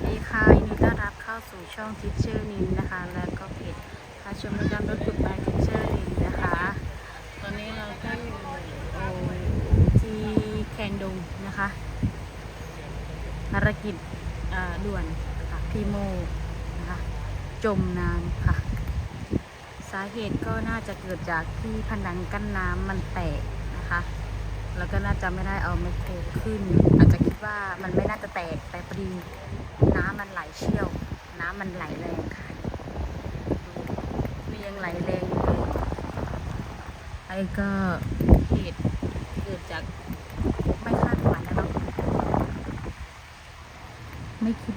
วัสดีค่ะยินดีต้อนรับเข้าสู่ช่องทิชเชอร์นินนะคะ แล้วก็เพจพาชมประจำรถกุดบายทิชเชอร์นินนะคะ ตอนนี้เราก็อยู่ที่แคนดงนะคะภารกิจอ่าด่วนค่ะพีโมนะคะจมน้ำค่ะ สาเหตุก็น่าจะเกิดจากที่ผนังกั้นน้ำมันแตกนะคะ แล้วก็น่าจะไม่ได้เอาไมโครขึ้น อาจจะคิดว่ามันไม่น่าจะแตกแต่พอดีน้ำมันไหลเชี่ยว น้ำมันไหลแรงค่ะดูนี่ยังไหลแรงไอ้ก็เหตุเกิดจากไม่คาดฝันนะเนาะไม่คิด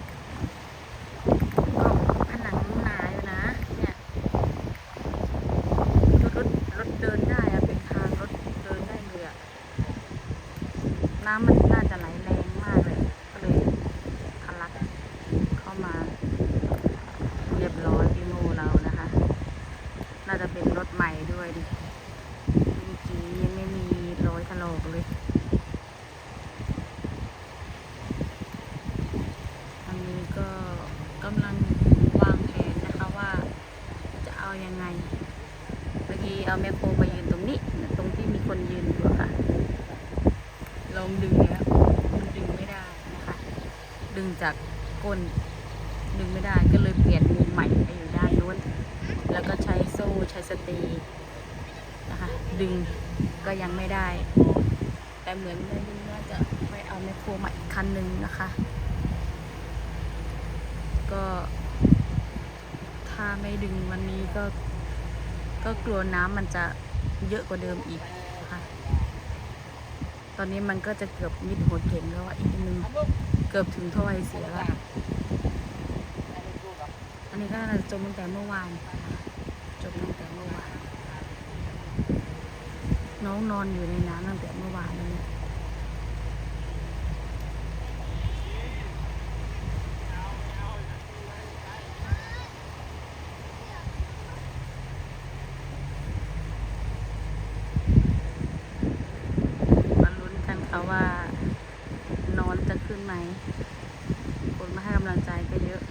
ก็ผนังหนาอยู่นะ เนี่ยรถรถรถเดินได้อะเป็นทางรถเดินได้เลยอะ น้ำมันน่าจะไหลแรงมากเลย ก็เลยทะลักเข้ามา เรียบร้อยพี่โมเรานะคะ น่า จะเป็นรถใหม่ด้วยดิเมื่อกี้ยังไม่มีรอยถลอกเลย อันนี้ก็กำลังวางแผนนะคะว่าจะเอายังไง เมื่อกี้เอาแมคโครไปยืนตรงนี้ ตรงที่มีคนยืนอยู่อค่ะ ลองดึงแล้วมันดึงไม่ได้นะคะ ดึงจากก้นดึงไม่ได้ก็เลยเปลี่ยนมุมใหม่ไปอยู่ด้านนู้น แล้วก็ใช้โซ่ใช้สตีนะคะดึงก็ยังไม่ได้ แต่เหมือนแม่ดึงว่าจะไปเอาแมคโครใหม่อีกคันหนึ่งนะคะ ก็ถ้าไม่ดึงวันนี้ก็ก็กลัวน้ำมันจะเยอะกว่าเดิมอีกนะคะตอนนี้มันก็จะเกือบมิดหัวเข็มแล้วอีกนึงเกือบถึงท่อไอเสียแล้ว นี้ก็จะจมตั้งแต่เมื่อวานจมตั้งแต่เมื่อวาน น้องนอนอยู่ในน้ำตั้งแต่เมื่อวานแล้วเนี่ยมาลุ้นกันค่ะว่านอนจะขึ้นไหม คนมาให้กำลังใจก็เยอะ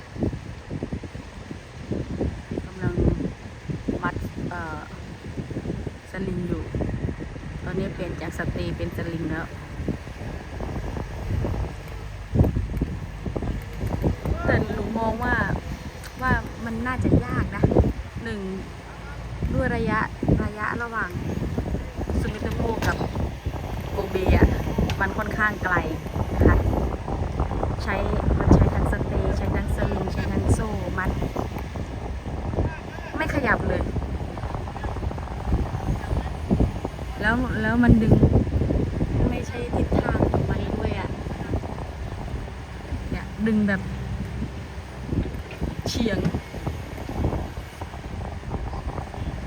กำลังมัดเอ่อสลิงอยู่ ตอนนี้เปลี่ยนจาก สเตย์เป็นสลิงแล้ว แต่หนูมองว่าว่ามันน่าจะยากนะหนึ่งด้วยระยะระยะระหว่างซูมิโตโมกับโกเบะมันค่อนข้างไกลนะคะใช้มันใช้ทั้งสเตย์ใช้ทั้งสลิงใช้ทั้งโซ่มัด ไม่ขยับเลยแล้วแล้วมันดึง ทิศทางของมันด้วยอะเนี่ยดึงแบบเฉียง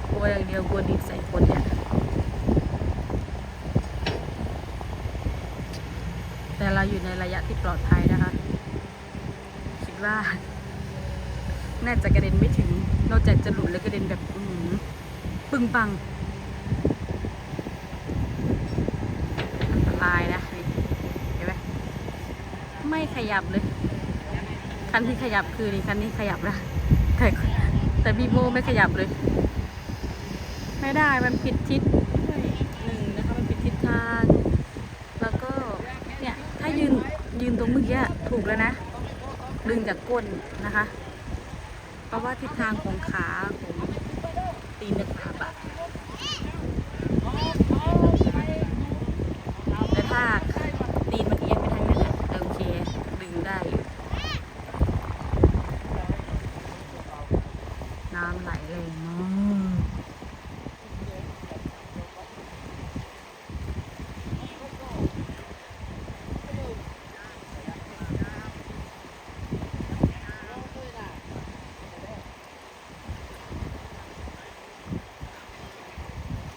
กลัวอย่างเดียวกลัวดิบใส่คนเนี่ย แต่เราอยู่ในระยะที่ปลอดภัยนะคะ คิดว่า น่าจะกระเด็นไม่ถึง นอกจากจะหลุดแล้วกระเด็นแบบปึ้งปัง อันตรายนะนี่เห็นไหมไม่ ขยับเลย คันที่ขยับคือนี่คันนี้ขยับแล้วแต่แต่บีโบไม่ขยับเลย ไม่ได้มันผิดทิศหนึ่งนะคะมันผิดทิศทาง แล้วก็เนี่ยถ้ายืนยืนตรงเมื่อกี้ถูกแล้วนะ ดึงจากก้นนะคะ เพราะว่าทิศทางของขาของตีนตะขาบอะแต่ถ้าตีนมันเอียงไปทางนั้นอะโอเค ดึงได้อยู่น้ำไหลแรงมาก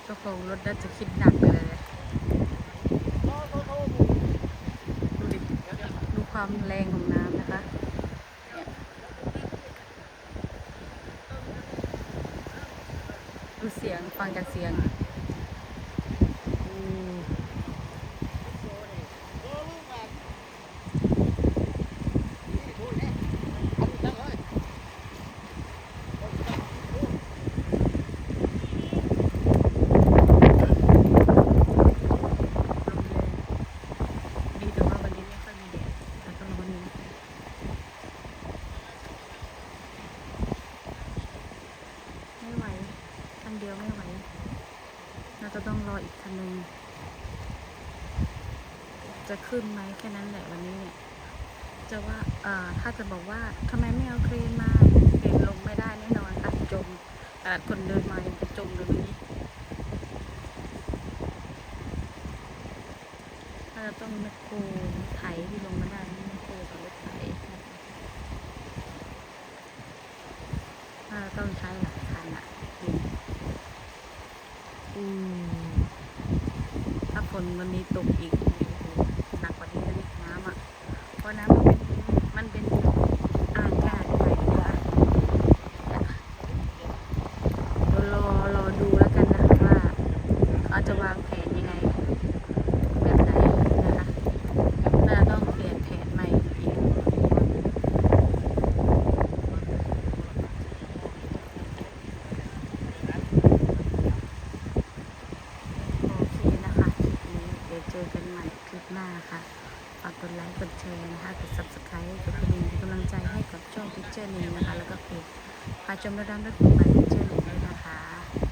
เจ้า ของรถน่าจะคิดหนักเลย ดูดิดูความแรงของน้ำนะคะดูเสียงฟังจากเสียงอืม จะขึ้นไหมแค่นั้นแหละวันนี้เนี่ยจะว่าเอ่อถ้าจะบอกว่าทำไมไม่เอาเครนมาเครนลงไม่ได้แน่นอนค่ะจมขนาดคนเดินมายังจะจมเลยเมื่อกี้ถ้าจะต้องแมคโครไถที่ลงมาได้นี่แมคโครกับรถไถนะคะถ้าต้องใช้หลายคันอะอืมถ้าฝนวันนี้ตกอีกโอ้โหหนักกว่านี้แล้วเนี่ยน้ำอะ เพราะน้ำมันเป็นมันเป็นอ่างขนาดใหญ่นะคะเดี๋ยวรอรอดูแล้วกันนะคะว่าเขาจะวางแผนยังไง แบบไหนนะคะน่าจะต้องเปลี่ยนแผนใหม่อีกโอเคนะคะคลิปนี้เดี๋ยวเจอกันใหม่คลิปหน้าค่ะ ฝากก ดไลค์กดแชร์นะคะกด subscribe กดกระดิ่งเป็นกำลังใจให้กับช่องพิเจอร์นี้นะคะ แล้วก็เพจพาชมระดับรถกลุ่มพาพิเจอร์นี้นะคะ